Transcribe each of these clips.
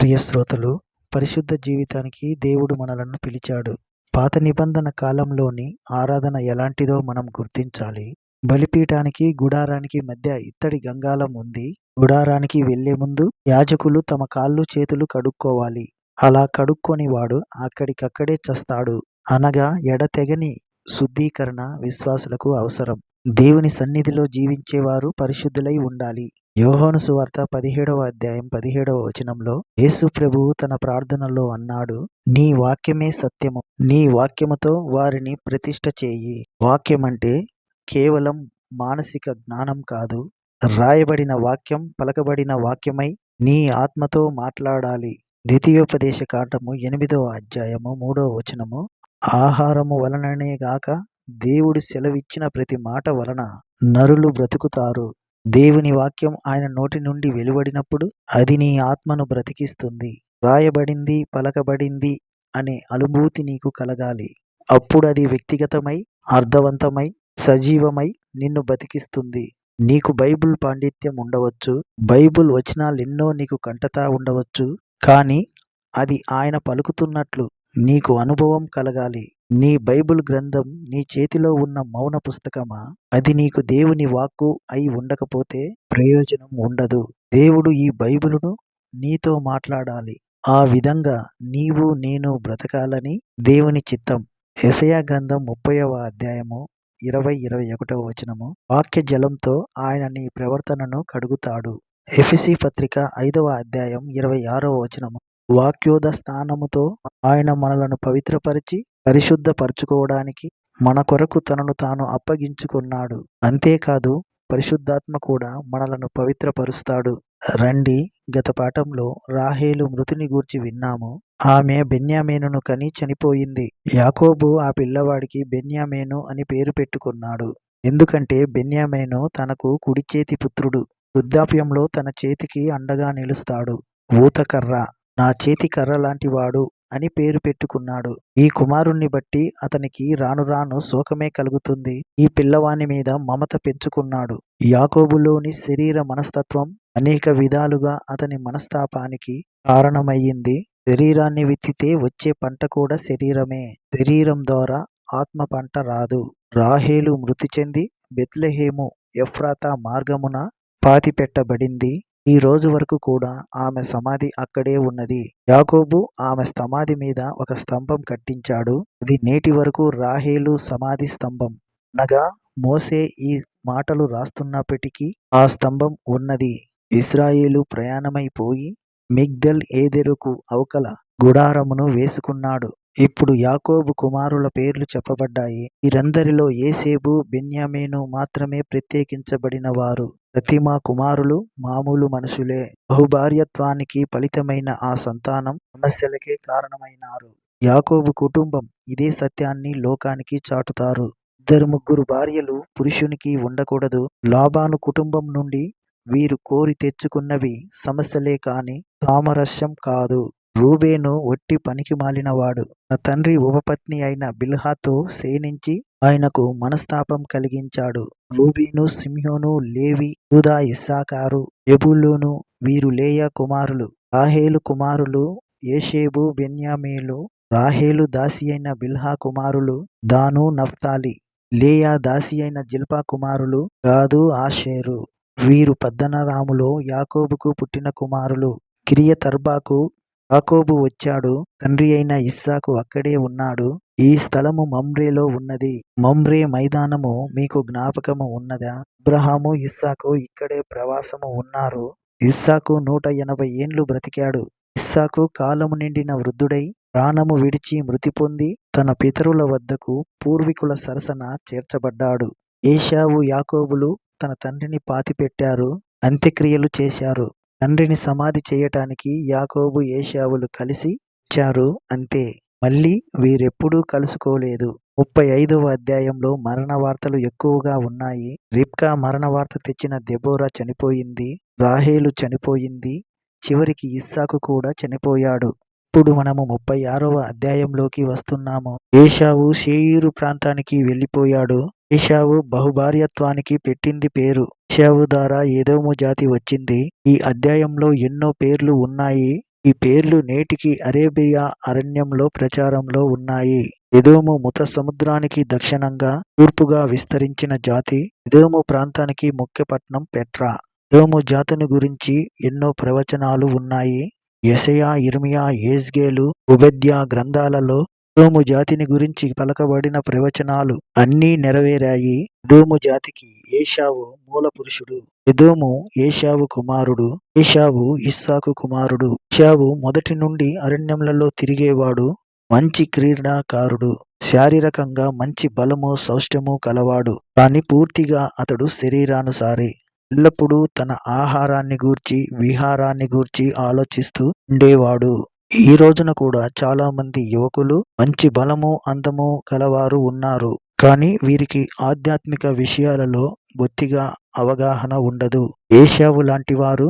ప్రియ శ్రోతలు పరిశుద్ధ జీవితానికి దేవుడు మనలను పిలిచాడు. పాత నిబంధన కాలంలోని ఆరాధన ఎలాంటిదో మనం గుర్తించాలి. బలిపీఠానికి గుడారానికి మధ్య ఇత్తడి గంగాలం ఉంది. గుడారానికి వెళ్ళే ముందు యాజకులు తమ కాళ్ళు చేతులు కడుక్కోవాలి. అలా కడుక్కొని వాడు అక్కడికక్కడే చస్తాడు. అనగా ఎడతెగని శుద్ధీకరణ విశ్వాసులకు అవసరం. దేవుని సన్నిధిలో జీవించేవారు పరిశుద్ధులై ఉండాలి. యోహోను సువార్త పదిహేడవ అధ్యాయం పదిహేడవ వచనంలో యేసు ప్రభువు తన ప్రార్థనలో అన్నాడు నీ వాక్యమే సత్యము. నీ వాక్యముతో వారిని ప్రతిష్ట చేయి. వాక్యం అంటే కేవలం మానసిక జ్ఞానం కాదు. రాయబడిన వాక్యం పలకబడిన వాక్యమై నీ ఆత్మతో మాట్లాడాలి. ద్వితీయోపదేశ కాండము ఎనిమిదవ అధ్యాయము మూడవ వచనము ఆహారము వలననే గాక దేవుడు సెలవిచ్చిన ప్రతి మాట వలన నరులు బ్రతుకుతారు. దేవుని వాక్యం ఆయన నోటి నుండి వెలువడినప్పుడు అది నీ ఆత్మను బ్రతికిస్తుంది. రాయబడింది పలకబడింది అనే అనుభూతి నీకు కలగాలి. అప్పుడు అది వ్యక్తిగతమై అర్థవంతమై సజీవమై నిన్ను బతికిస్తుంది నీకు బైబిల్ పాండిత్యం ఉండవచ్చు. బైబిల్ వచనాలెన్నో నీకు కంటతా ఉండవచ్చు. కానీ అది ఆయన పలుకుతున్నట్లు నీకు అనుభవం కలగాలి. నీ బైబిల్ గ్రంథం నీ చేతిలో ఉన్న మౌన పుస్తకమా? అది నీకు దేవుని వాక్కు అయి ఉండకపోతే ప్రయోజనం ఉండదు. దేవుడు ఈ బైబిలును నీతో మాట్లాడాలి. ఆ విధంగా నీవు నేను బ్రతకాలని దేవుని చిత్తం. ఎసయా గ్రంథం ముప్పైవ అధ్యాయము ఇరవై ఇరవై ఒకటవ వచనము. వాక్య జలంతో ఆయన నీ ప్రవర్తనను కడుగుతాడు. ఎఫిసి పత్రిక ఐదవ అధ్యాయం ఇరవై ఆరవ వచనము. వాక్యోద స్థానముతో ఆయన మనలను పవిత్రపరిచి పరిశుద్ధపరచుకోవడానికి మన కొరకు తనను తాను అప్పగించుకున్నాడు. అంతేకాదు పరిశుద్ధాత్మ కూడా మనలను పవిత్రపరుస్తాడు. రండి గత పాఠంలో రాహేలు మృతిని గూర్చి విన్నాము. ఆమె బెన్యామేనును కని చనిపోయింది. యాకోబు ఆ పిల్లవాడికి బెన్యామేను అని పేరు పెట్టుకున్నాడు. ఎందుకంటే బెన్యామేను తనకు కుడి చేతి పుత్రుడు. వృద్ధాప్యంలో తన చేతికి అండగా నిలుస్తాడు. ఊతకర్ర. నా చేతి కర్ర లాంటి వాడు అని పేరు పెట్టుకున్నాడు. ఈ కుమారుణ్ణి బట్టి అతనికి రాను రాను శోకమే కలుగుతుంది. ఈ పిల్లవాని మీద మమత పెంచుకున్నాడు. యాకోబులోని శరీర మనస్తత్వం అనేక విధాలుగా అతని మనస్తాపానికి కారణమయ్యింది. శరీరాన్ని విత్తితే వచ్చే పంట కూడా శరీరమే. శరీరం ద్వారా ఆత్మ పంట రాదు. రాహేలు మృతి చెంది బెత్లెహేము ఎఫ్రాతా మార్గమున పాతిపెట్టబడింది. ఈ రోజు వరకు కూడా ఆమె సమాధి అక్కడే ఉన్నది. యాకోబు ఆమె సమాధి మీద ఒక స్తంభం కట్టించాడు. అది నేటి వరకు రాహేలు సమాధి స్తంభం. అనగా మోసే ఈ మాటలు రాస్తున్నప్పటికీ ఆ స్తంభం ఉన్నది. ఇస్రాయేలు ప్రయాణమైపోయి మిగ్దల్ ఏదెరుకు అవకల గుడారమును వేసుకున్నాడు. ఇప్పుడు యాకోబు కుమారుల పేర్లు చెప్పబడ్డాయి. వీరందరిలో ఏసేబు బెన్యామేను మాత్రమే ప్రత్యేకించబడిన వారు. ప్రతిమా కుమారులు మామూలు మనుషులే. బహుభార్యత్వానికి ఫలితమైన ఆ సంతానం సమస్యలకే కారణమైనారు. యాకోబు కుటుంబం ఇదే సత్యాన్ని లోకానికి చాటుతారు. ఇద్దరు ముగ్గురు భార్యలు పురుషునికి ఉండకూడదు. లాభాను కుటుంబం నుండి వీరు కోరి తెచ్చుకున్నవి సమస్యలే కాని సామరస్యం కాదు. రూబేను ఒట్టి పనికి మాలినవాడు. తన తండ్రి ఉపపత్ని అయిన బిల్హాతో సేనించి ఆయనకు మనస్తాపం కలిగించాడు. రూబీను సింహోను లేవి యూదా ఇస్సాకారు ఎబులోను వీరు లేయా కుమారులు. రాహేలు కుమారులు ఏషేబు బెన్యామీలు రాహేలు దాసి అయిన బిల్హా కుమారులు దాను నఫ్తాలి లేయా దాసి అయిన జిల్పా కుమారులు గాదు ఆషేరు. వీరు పద్దనరాములో యాకోబుకు పుట్టిన కుమారులు. కిరియ తర్బాకు యాకోబు వచ్చాడు. తండ్రి అయిన ఇస్సాకు అక్కడే ఉన్నాడు. ఈ స్థలము మమ్రేలో ఉన్నది. మమ్రే మైదానము మీకు జ్ఞాపకము ఉన్నదా? అబ్రహాము ఇస్సాకు ఇక్కడే ప్రవాసము ఉన్నారు. ఇస్సాకు నూట ఎనభై ఏండ్లు బ్రతికాడు. ఇస్సాకు కాలము నిండిన వృద్ధుడై ప్రాణము విడిచి మృతి పొంది తన పితరుల వద్దకు పూర్వీకుల సరసన చేర్చబడ్డాడు. ఏషావు యాకోబులు తన తండ్రిని పాతిపెట్టారు అంత్యక్రియలు చేశారు. తండ్రిని సమాధి చేయటానికి యాకోబు ఏషావులు కలిసి ఇచ్చారు అంతే. మళ్ళీ వీరెప్పుడూ కలుసుకోలేదు. ముప్పై ఐదవ అధ్యాయంలో మరణ వార్తలు ఎక్కువగా ఉన్నాయి. రిప్కా మరణ వార్త తెచ్చిన దెబోరా చనిపోయింది. రాహేలు చనిపోయింది. చివరికి ఇస్సాకు కూడా చనిపోయాడు. ఇప్పుడు మనము ముప్పై ఆరవ అధ్యాయంలోకి వస్తున్నాము. ఏషావు షేయూరు ప్రాంతానికి వెళ్ళిపోయాడు. ఏషావు బహుభార్యత్వానికి పెట్టింది పేరు. ఏషావు ద్వారా ఏదోము జాతి వచ్చింది. ఈ అధ్యాయంలో ఎన్నో పేర్లు ఉన్నాయి. ఈ పేర్లు నేటికి అరేబియా అరణ్యంలో ప్రచారంలో ఉన్నాయి. ఎదోము ముత సముద్రానికి దక్షిణంగా తూర్పుగా విస్తరించిన జాతి ఎదోము ప్రాంతానికి ముఖ్య పట్టణం పెట్రా. ఎదోము జాతిని గురించి ఎన్నో ప్రవచనాలు ఉన్నాయి. యెషయా ఇర్మియా ఏజ్గేలు ఉబెద్యా గ్రంథాలలో ఎదోము జాతిని గురించి పలకబడిన ప్రవచనాలు అన్నీ నెరవేరాయి. ఎదోము జాతికి ఏషావు మూల పురుషుడు ఎదోము ఏషావు కుమారుడు. ఏషావు ఇస్సాకు కుమారుడు. ఏషావు మొదటి నుండి అరణ్యములలో తిరిగేవాడు. మంచి క్రీడాకారుడు. శారీరకంగా మంచి బలము సౌష్టము కలవాడు. కానీ పూర్తిగా అతడు శరీరానుసారి. ఎల్లప్పుడూ తన ఆహారాన్ని గూర్చి విహారాన్ని గూర్చి ఆలోచిస్తూ ఉండేవాడు. ఈ రోజున కూడా చాలా మంది యువకులు మంచి బలము అందము కలవారు ఉన్నారు. కానీ వీరికి ఆధ్యాత్మిక విషయాలలో బొత్తిగా అవగాహన ఉండదు. ఏషావు లాంటి వారు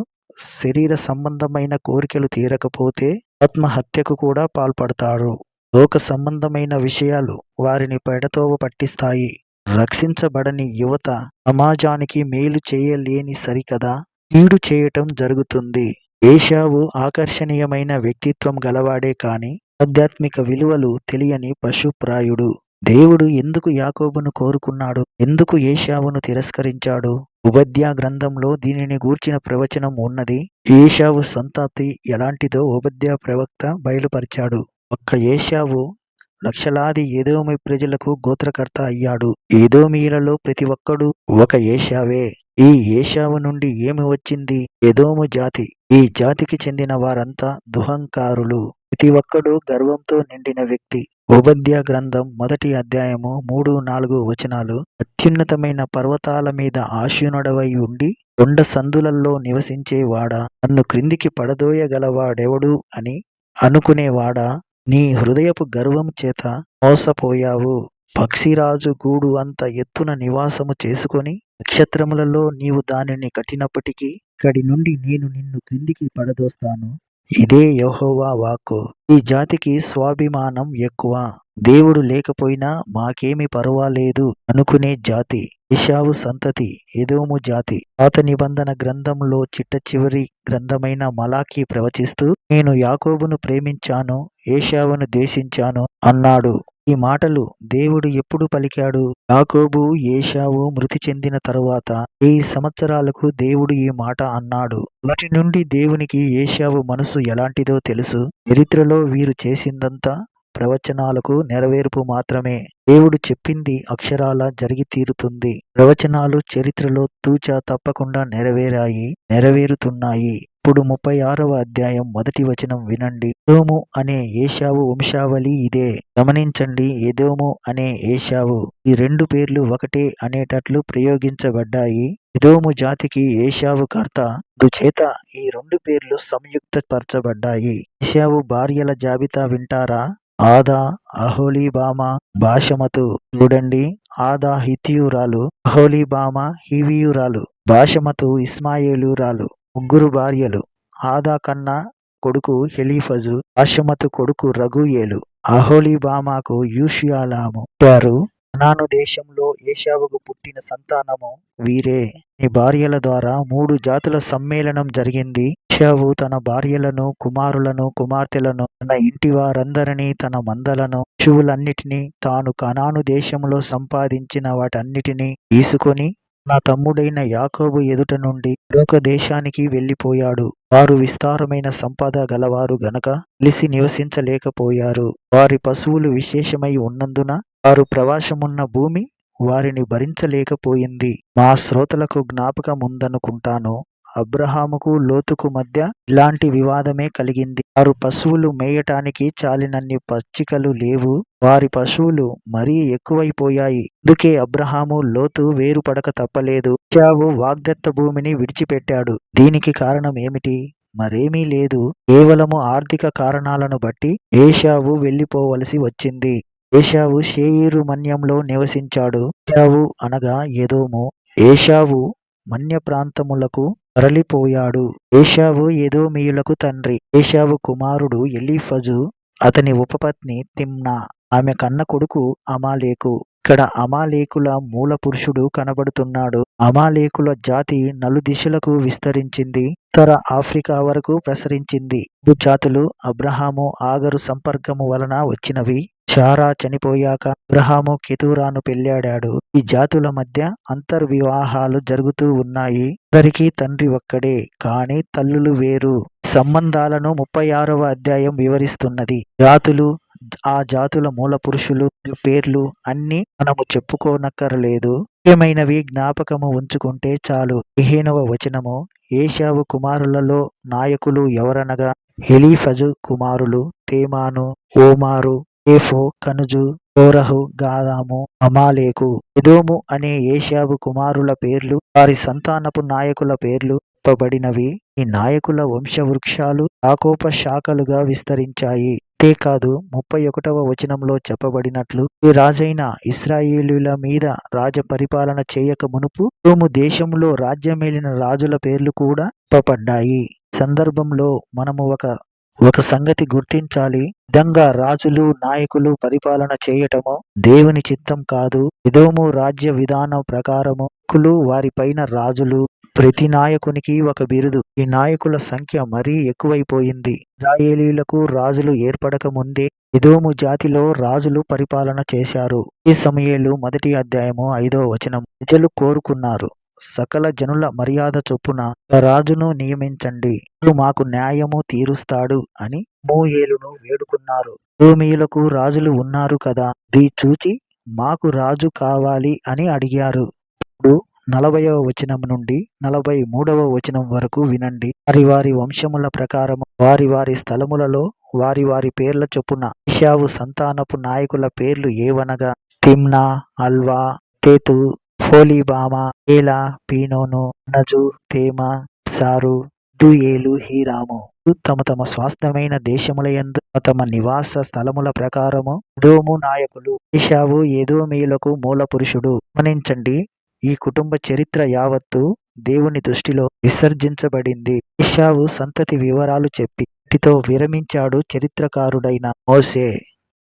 శరీర సంబంధమైన కోరికలు తీరకపోతే ఆత్మహత్యకు కూడా పాల్పడతారు. లోక సంబంధమైన విషయాలు వారిని పెడతోవ పట్టిస్తాయి. రక్షించబడని యువత సమాజానికి మేలు చేయలేని సరికదా కీడు చేయటం జరుగుతుంది. ఏషావు ఆకర్షణీయమైన వ్యక్తిత్వం గలవాడే కాని ఆధ్యాత్మిక విలువలు తెలియని పశుప్రాయుడు. దేవుడు ఎందుకు యాకోబును కోరుకున్నాడు? ఎందుకు ఏషావును తిరస్కరించాడు? ఉపధ్యా గ్రంథంలో దీనిని గూర్చిన ప్రవచనం ఉన్నది. ఏషావు సంతతి ఎలాంటిదో ఉపధ్యా ప్రవక్త బయలుపరిచాడు. ఒక్క ఏషావు లక్షలాది ఏదోమి ప్రజలకు గోత్రకర్త అయ్యాడు. ఏదోమీయులలో ప్రతి ఒక్కడు ఒక ఏషావే. ఈ ఏషావు నుండి ఏమి వచ్చింది? ఎదోము జాతి. ఈ జాతికి చెందిన వారంతా దుహంకారులు. ప్రతి ఒక్కడు గర్వంతో నిండిన వ్యక్తి. ఉపద్య గ్రంథం మొదటి అధ్యాయము మూడు నాలుగు వచనాలు అత్యున్నతమైన పర్వతాల మీద ఆశీనుడవై ఉండి కొండ సందులల్లో నివసించేవాడా? నన్ను క్రిందికి పడదోయగలవాడెవడు అని అనుకునేవాడా? నీ హృదయపు గర్వం చేత మోసపోయావు. పక్షిరాజు గూడు అంత ఎత్తున నివాసము చేసుకొని నక్షత్రములలో నీవు దానిని కట్టినప్పటికీ ఇక్కడి నుండి నేను నిన్ను క్రిందికి పడదోస్తాను. ఇదే యహోవా వాక్కు. ఈ జాతికి స్వాభిమానం ఎక్కువ. దేవుడు లేకపోయినా మాకేమి పర్వాలేదు అనుకునే జాతి. ఇషావు సంతతి ఎదోము జాతి. పాత నిబంధన గ్రంథంలో చిట్ట చివరి గ్రంథమైన మలాకి ప్రవచిస్తూ నేను యాకోబును ప్రేమించాను ఏషావును ద్వేషించాను అన్నాడు. ఈ మాటలు దేవుడు ఎప్పుడు పలికాడు? యాకోబు ఏషావు మృతి చెందిన తరువాత ఈ సంవత్సరాలకు దేవుడు ఈ మాట అన్నాడు? వాటి నుండి దేవునికి ఏషావు మనసు ఎలాంటిదో తెలుసు? చరిత్రలో వీరు చేసిందంతా ప్రవచనాలకు నెరవేర్పు మాత్రమే. దేవుడు చెప్పింది అక్షరాల జరిగి తీరుతుంది. ప్రవచనాలు చరిత్రలో తూచా తప్పకుండా నెరవేరాయి నెరవేరుతున్నాయి. ఇప్పుడు ముప్పై ఆరవ అధ్యాయం మొదటి వచనం వినండి. ఎదోము అనే ఏషావు వంశావళి ఇదే. గమనించండి ఎదోము అనే ఏషావు. ఈ రెండు పేర్లు ఒకటే అనేటట్లు ప్రయోగించబడ్డాయి. ఎదోము జాతికి ఏషావు కర్త. అందుచేత ఈ రెండు పేర్లు సంయుక్తపరచబడ్డాయి. ఏషావు భార్యల జాబితా వింటారా? ఆదా అహోలీబామ భాషమతు చూడండి ఆదా హితియురాలు అహోలీబామ హివియురాలు భాషమతు ఇస్మాయేలురాలు. ముగ్గురు భార్యలు. ఆదా కన్నా కొడుకు హెలీఫజు ఆశమతు కొడుకు రఘుయేలు అహోలీబామాకు యూషియాలాము. పుట్టారు కనాను దేశంలో ఏషావుకు పుట్టిన సంతానము వీరే. ఈ భార్యల ద్వారా మూడు జాతుల సమ్మేళనం జరిగింది. ఏషావు తన భార్యలను కుమారులను కుమార్తెలను తన ఇంటి వారందరినీ తన మందలను పశువులన్నిటినీ తాను కనాను దేశంలో సంపాదించిన వాటన్నిటినీ తీసుకొని నా తమ్ముడైన యాకోబు ఎదుట నుండి మరొక దేశానికి వెళ్ళిపోయాడు. వారు విస్తారమైన సంపద గలవారు గనక కలిసి నివసించలేకపోయారు. వారి పశువులు విశేషమై ఉన్నందున వారు ప్రవాసమున్న భూమి వారిని భరించలేకపోయింది. మా శ్రోతలకు జ్ఞాపకముందనుకుంటాను. అబ్రహాముకు లోతుకు మధ్య ఇలాంటి వివాదమే కలిగింది. వారు పశువులు మేయటానికి చాలినన్ని పచ్చికలు లేవు. వారి పశువులు మరీ ఎక్కువైపోయాయి. అందుకే అబ్రహాము లోతు వేరుపడక తప్పలేదు. చావు వాగ్దత్త భూమిని విడిచిపెట్టాడు. దీనికి కారణం ఏమిటి? మరేమీ లేదు. కేవలము ఆర్థిక కారణాలను బట్టి ఏషావు వెళ్ళిపోవలసి వచ్చింది. ఏషావు షేయిరు మన్యంలో నివసించాడు. ఏషావు అనగా ఎదోము ఏషావు మన్య ప్రాంతములకు తరలిపోయాడు. ఏషావు ఎదోమీయులకు తండ్రి. ఏషావు కుమారుడు ఎలీఫజు అతని ఉపపత్ని తిమ్నా. ఆమె కన్న కొడుకు అమాలేకు. ఇక్కడ అమాలేకుల మూల పురుషుడు కనబడుతున్నాడు. అమాలేకుల జాతి నలుదిశలకు విస్తరించింది. ఉత్తర ఆఫ్రికా వరకు ప్రసరించింది. జాతులు అబ్రహాము ఆగరు సంపర్కము వలన వచ్చినవి. చారా చనిపోయాక అబ్రహాము కెతూరాను పెళ్ళాడాడు. ఈ జాతుల మధ్య అంతర్వివాహాలు జరుగుతూ ఉన్నాయి. అందరికీ తండ్రి ఒక్కడే కాని తల్లులు వేరు. సంబంధాలను ముప్పై ఆరవ అధ్యాయం వివరిస్తున్నది. జాతులు ఆ జాతుల మూల పురుషులు పేర్లు అన్ని మనము చెప్పుకోనక్కరలేదు. ముఖ్యమైనవి జ్ఞాపకము ఉంచుకుంటే చాలు. పదిహేనవ వచనము ఏషావు కుమారులలో నాయకులు ఎవరనగా హెలీఫజు కుమారులు తేమాను ఓమారు ఏఫో కనుజు కోరహు గాదాము అమాలేకు ఎదోము అనే ఏషావు కుమారుల పేర్లు వారి సంతానపు నాయకుల పేర్లు చెప్పబడినవి. ఈ నాయకుల వంశవృక్షాలు ఆకోప శాఖలుగా విస్తరించాయి. అంతేకాదు ముప్పై ఒకటవ వచనంలో చెప్పబడినట్లు ఈ రాజైన ఇస్రాయేలుల మీద రాజ పరిపాలన చేయక మునుపు రోము దేశంలో రాజ్యమేలిన రాజుల పేర్లు కూడా చెప్పబడ్డాయి. సందర్భంలో మనము ఒక ఒక సంగతి గుర్తించాలి. విధంగా రాజులు నాయకులు పరిపాలన చేయటము దేవుని చిత్తం కాదు. ఇదోము రాజ్య విధానం ప్రకారము కులు వారిపైన రాజులు ప్రతి నాయకునికి ఒక బిరుదు. ఈ నాయకుల సంఖ్య మరీ ఎక్కువైపోయింది. ఇస్రాయేలీలకు రాజులు ఏర్పడక ముందే ఇదోము జాతిలో రాజులు పరిపాలన చేశారు. ఈ సమయంలో మొదటి అధ్యాయము ఐదో వచనం ప్రజలు కోరుకున్నారు. సకల జనుల మర్యాద చొప్పున రాజును నియమించండి. మాకు న్యాయము తీరుస్తాడు అని మోయేలును వేడుకున్నారు. భూమియులకు రాజులు ఉన్నారు కదా దీ చూచి మాకు రాజు కావాలి అని అడిగారు. ఇప్పుడు నలభైవ వచనం నుండి నలభై మూడవ వచనం వరకు వినండి. వారి వారి వంశముల ప్రకారం వారి వారి స్థలములలో వారి వారి పేర్ల చొప్పున ఇషావు సంతానపు నాయకుల పేర్లు ఏవనగా తిమ్నా అల్వా తేతు హోలీబామా ఏలా పీనోను నజు తేమ సారు దుయేలు హీరాము. తమ తమ స్వాస్థ్యమైన దేశములయందు తమ నివాస స్థలముల ప్రకారము దోము నాయకులు. ఏషావు ఎదోమీయులకు మూల పురుషుడు. గమనించండి ఈ కుటుంబ చరిత్ర యావత్తు దేవుని దృష్టిలో విసర్జించబడింది. ఏషావు సంతతి వివరాలు చెప్పి వీటితో విరమించాడు చరిత్రకారుడైన మోసే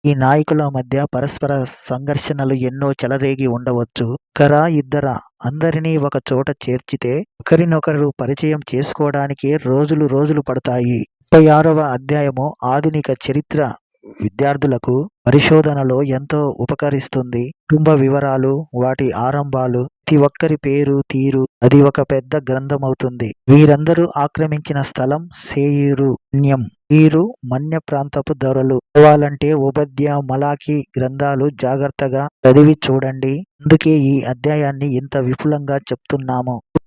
ఈ నాయకుల మధ్య పరస్పర సంఘర్షణలు ఎన్నో చెలరేగి ఉండవచ్చు. ఒకరా ఇద్దరా అందరినీ ఒక చోట చేర్చితే ఒకరినొకరు పరిచయం చేసుకోవడానికే రోజులు రోజులు పడతాయి. ముప్పై ఆరవ అధ్యాయము ఆధునిక చరిత్ర విద్యార్థులకు పరిశోధనలో ఎంతో ఉపకరిస్తుంది. కుటుంబ వివరాలు వాటి ఆరంభాలు ప్రతి ఒక్కరి పేరు తీరు అది ఒక పెద్ద గ్రంథం అవుతుంది వీరందరూ ఆక్రమించిన స్థలం సేయూరు న్యం వీరు మన్య ప్రాంతపు ధరలు. కావాలంటే ఉపద్య మలాకి గ్రంథాలు జాగ్రత్తగా చదివి చూడండి. అందుకే ఈ అధ్యాయాన్ని ఇంత విపులంగా చెప్తున్నాము.